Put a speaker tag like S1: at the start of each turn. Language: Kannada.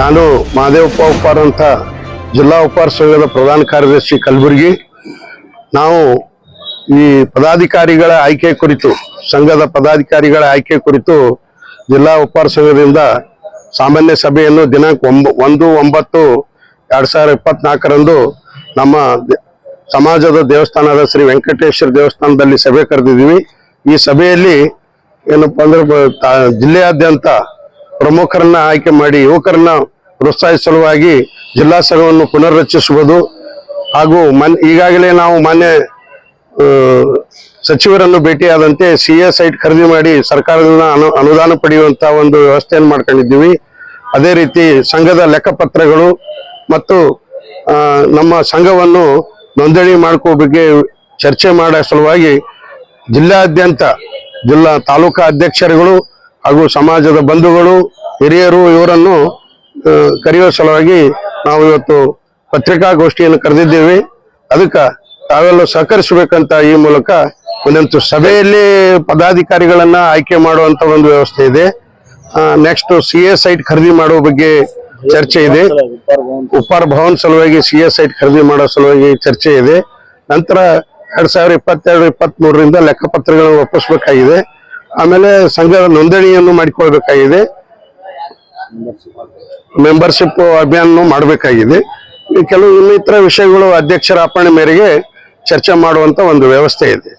S1: ನಾನು ಮಹದೇವಪ್ಪ ಉಪ್ಪಾರ್ ಅಂತ ಜಿಲ್ಲಾ ಉಪ್ಪಾರ ಸಂಘದ ಪ್ರಧಾನ ಕಾರ್ಯದರ್ಶಿ ಕಲಬುರಗಿ. ನಾವು ಈ ಪದಾಧಿಕಾರಿಗಳ ಆಯ್ಕೆ ಕುರಿತು, ಸಂಘದ ಪದಾಧಿಕಾರಿಗಳ ಆಯ್ಕೆ ಕುರಿತು ಜಿಲ್ಲಾ ಉಪ್ಪಾರ ಸಂಘದಿಂದ ಸಾಮಾನ್ಯ ಸಭೆಯನ್ನು ದಿನಾಂಕ ಒಂದು ಒಂಬತ್ತು ಎರಡ್ ಸಾವಿರದ ಇಪ್ಪತ್ನಾಲ್ಕರಂದು ನಮ್ಮ ಸಮಾಜದ ದೇವಸ್ಥಾನದ ಶ್ರೀ ವೆಂಕಟೇಶ್ವರ ದೇವಸ್ಥಾನದಲ್ಲಿ ಸಭೆ ಕರೆದಿದ್ದೀವಿ. ಈ ಸಭೆಯಲ್ಲಿ ಏನಪ್ಪ ಅಂದ್ರೆ ಜಿಲ್ಲೆಯಾದ್ಯಂತ ಪ್ರಮುಖರನ್ನ ಆಯ್ಕೆ ಮಾಡಿ ಯುವಕರನ್ನ ಪ್ರೋತ್ಸಾಹಿಸುವ ಸಲುವಾಗಿ ಜಿಲ್ಲಾ ಸಂಘವನ್ನು ಪುನರ್ರಚಿಸುವುದು ಹಾಗೂ ಮನ್, ಈಗಾಗಲೇ ನಾವು ಮಾನ್ಯ ಸಚಿವರನ್ನು ಭೇಟಿಯಾದಂತೆ ಸಿ ಎ ಸೈಟ್ ಖರೀದಿ ಮಾಡಿ ಸರ್ಕಾರದಿಂದ ಅನು, ಅನುದಾನ ಪಡೆಯುವಂತ ಒಂದು ವ್ಯವಸ್ಥೆಯನ್ನು ಮಾಡ್ಕೊಂಡಿದ್ದೀವಿ. ಅದೇ ರೀತಿ ಸಂಘದ ಲೆಕ್ಕಪತ್ರಗಳು ಮತ್ತು ನಮ್ಮ ಸಂಘವನ್ನು ನೋಂದಣಿ ಮಾಡ್ಕೋ ಬಗ್ಗೆ ಚರ್ಚೆ ಮಾಡೋ ಸಲುವಾಗಿ ಜಿಲ್ಲಾದ್ಯಂತ ಜಿಲ್ಲಾ ತಾಲೂಕಾ ಅಧ್ಯಕ್ಷರುಗಳು ಹಾಗೂ ಸಮಾಜದ ಬಂಧುಗಳು, ಹಿರಿಯರು ಇವರನ್ನು ಕರೆಯುವ ಸಲುವಾಗಿ ನಾವು ಇವತ್ತು ಪತ್ರಿಕಾಗೋಷ್ಠಿಯನ್ನು ಕರೆದಿದ್ದೇವೆ. ಅದಕ್ಕೆ ತಾವೆಲ್ಲ ಸಹಕರಿಸಬೇಕಂತ ಈ ಮೂಲಕ ಒಂದಂತೂ ಸಭೆಯಲ್ಲಿ ಪದಾಧಿಕಾರಿಗಳನ್ನ ಆಯ್ಕೆ ಮಾಡುವಂತ ಒಂದು ವ್ಯವಸ್ಥೆ ಇದೆ. ನೆಕ್ಸ್ಟ್ ಸಿ ಎ ಸೈಟ್ ಖರೀದಿ ಮಾಡುವ ಬಗ್ಗೆ ಚರ್ಚೆ ಇದೆ. ಉಪ್ಪಾರ ಭವನ್ ಸಲುವಾಗಿ ಸಿ ಎ ಸೈಟ್ ಖರೀದಿ ಮಾಡೋ ಸಲುವಾಗಿ ಚರ್ಚೆ ಇದೆ. ನಂತರ ಎರಡ್ ಸಾವಿರದ ಇಪ್ಪತ್ತೆರಡು ಇಪ್ಪತ್ತ್ ಮೂರರಿಂದ ಲೆಕ್ಕಪತ್ರಗಳನ್ನು ಒಪ್ಪಿಸಬೇಕಾಗಿದೆ. ಆಮೇಲೆ ಸಂಘದ ನೋಂದಣಿಯನ್ನು ಮಾಡಿಕೊಳ್ಬೇಕಾಗಿದೆ. ಮೆಂಬರ್ಶಿಪ್ ಅಭಿಯಾನ ಮಾಡಬೇಕಾಗಿದೆ. ಕೆಲವು ಇನ್ನಿತರ ವಿಷಯಗಳು ಅಧ್ಯಕ್ಷರ ಅಪ್ಪಣೆ ಮೇರೆಗೆ ಚರ್ಚೆ ಮಾಡುವಂತ ಒಂದು ವ್ಯವಸ್ಥೆ ಇದೆ.